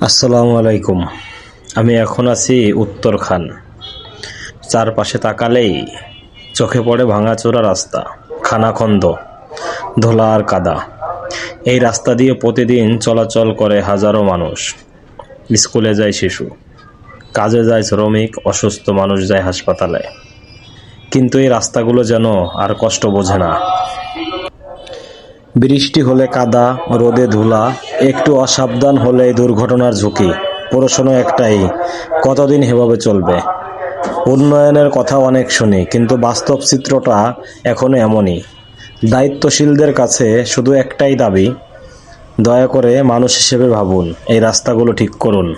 আসসালামু আলাইকুম। আমি এখন আছি উত্তরখান। চারপাশে তাকালেই চোখে পড়ে ভাঙাচোরা রাস্তা, খানাখন্দ, ধোলা আর কাদা। এই রাস্তা দিয়ে প্রতিদিন চলাচল করে হাজারো মানুষ। স্কুলে যায় শিশু, কাজে যায় শ্রমিক, অসুস্থ মানুষ যায় হাসপাতালে। কিন্তু এই রাস্তাগুলো যেন আর কষ্ট বোঝে না। বৃষ্টি হলে কাদা, রোদে ধুলা, একটু অসাবধান হলেই দুর্ঘটনার ঝুঁকি। প্রশ্ন একটাই, কতদিন এভাবে চলবে? উন্নয়নের কথা অনেক শুনি, কিন্তু বাস্তব চিত্রটা এখনও এমনই। দায়িত্বশীলদের কাছে শুধু একটাই দাবি, দয়া করে মানুষ হিসেবে ভাবুন, এই রাস্তাগুলো ঠিক করুন।